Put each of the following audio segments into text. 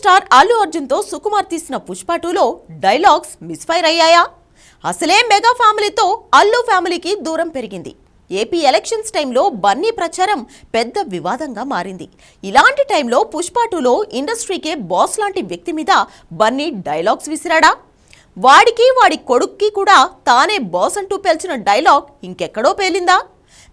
Star Allu అర్జున్తో Sukumar తీసిన పుష్ప టూలో dialogues misfire అయ్యాయా? అసలే మెగా ఫ్యామిలీతో అల్లు ఫ్యామిలీకి దూరం పెరిగింది. ఏపీ ఎలక్షన్స్ టైంలో బన్నీ ప్రచారం పెద్ద వివాదంగా మారింది. ఇలాంటి టైంలో పుష్ప టూలో ఇండస్ట్రీకే బాస్ లాంటి వ్యక్తి మీద బన్నీ డైలాగ్స్ విసిరాడా? వాడికి వాడి కొడుక్కి కూడా తానే బాస్ అంటూ పేల్చిన డైలాగ్ ఇంకెక్కడో పేలిందా?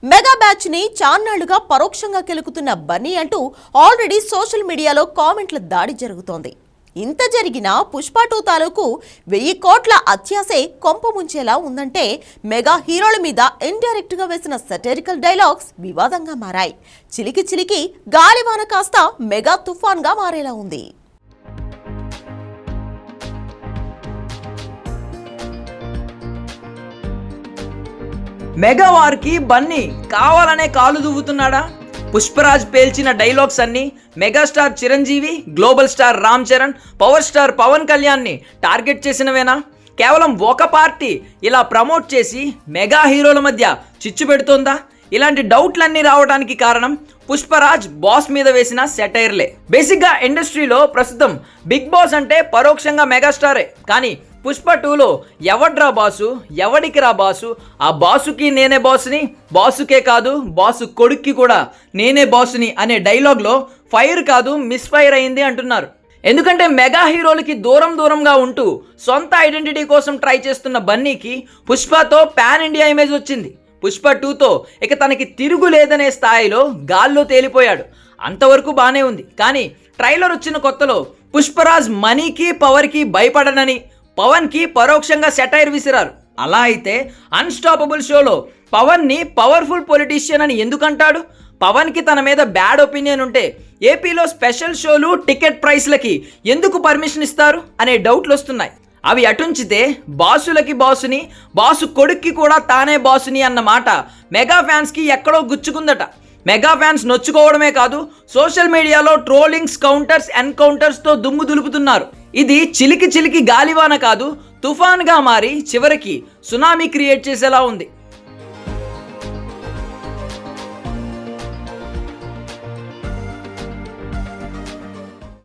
మెగా బ్యాచ్ని చాన్నాళ్ళుగా పరోక్షంగా కెలుకుతున్న బన్నీ అంటూ ఆల్రెడీ సోషల్ మీడియాలో కామెంట్ల దాడి జరుగుతోంది. ఇంత జరిగినా పుష్ప టూ తాలూకు వెయ్యి కోట్ల అత్యాసే కొంప ముంచేలా ఉందంటే మెగా హీరోల మీద ఇండైరెక్ట్గా వేసిన సటరికల్ డైలాగ్స్ వివాదంగా మారాయి. చిలికి చిలికి గాలివాన కాస్త మెగా తుఫాన్గా మారేలా ఉంది. మెగావార్కి బన్నీ కావాలనే కాలు దువ్వుతున్నాడా? పుష్పరాజ్ పేల్చిన డైలాగ్స్ అన్ని megastar Chiranjeevi global star Ram Charan power star Pavan కళ్యాణ్ని టార్గెట్ చేసినవేనా? కేవలం ఒక పార్టీ ఇలా ప్రమోట్ చేసి మెగా హీరోల మధ్య చిచ్చు పెడుతోందా? ఇలాంటి డౌట్లన్నీ రావడానికి కారణం పుష్పరాజ్ బాస్ మీద వేసిన సెటైర్లే. బేసిక్గా ఇండస్ట్రీలో ప్రస్తుతం బిగ్ బాస్ అంటే పరోక్షంగా మెగాస్టారే. కానీ పుష్ప టూలో ఎవడ్రా బాసు? ఎవడికి రా బాసు? ఆ బాసుకి నేనే బాసుని? బాసుకే కాదు బాసు కొడుక్కి కూడా నేనే బాసుని అనే డైలాగ్లో ఫైర్ కాదు మిస్ ఫైర్ అయింది అంటున్నారు. ఎందుకంటే మెగా హీరోలకి దూరం దూరంగా ఉంటూ సొంత ఐడెంటిటీ కోసం ట్రై చేస్తున్న బన్నీకి పుష్పతో పాన్ ఇండియా ఇమేజ్ వచ్చింది. పుష్ప టూతో ఇక తనకి తిరుగు లేదనే స్థాయిలో గాల్లో తేలిపోయాడు. అంతవరకు బాగానే ఉంది. కానీ ట్రైలర్ వచ్చిన కొత్తలో పుష్పరాజ్ మనీకి పవర్కి భయపడనని పవన్కి పరోక్షంగా సెటైర్ విసిరారు. అలా అయితే అన్స్టాపబుల్ షోలో పవన్ని పవర్ఫుల్ పొలిటీషియన్ అని ఎందుకంటాడు? పవన్కి తన మీద బ్యాడ్ ఒపీనియన్ ఉంటే ఏపీలో స్పెషల్ షోలు టికెట్ ప్రైస్లకి ఎందుకు పర్మిషన్ ఇస్తారు? అనే డౌట్లు వస్తున్నాయి. అవి అటుంచితే బాసులకి బాసుని బాసు కొడుక్కి కూడా తానే బాసుని అన్న మాట మెగా ఫ్యాన్స్కి ఎక్కడో గుచ్చుకుందట. మెగా ఫ్యాన్స్ నొచ్చుకోవడమే కాదు సోషల్ మీడియాలో ట్రోలింగ్స్ కౌంటర్స్ ఎన్కౌంటర్స్తో దుమ్ము దులుపుతున్నారు. ఇది చిలికి చిలికి గాలివాన కాదు తుఫాన్గా మారి చివరికి సునామీ క్రియేట్ చేసేలా ఉంది.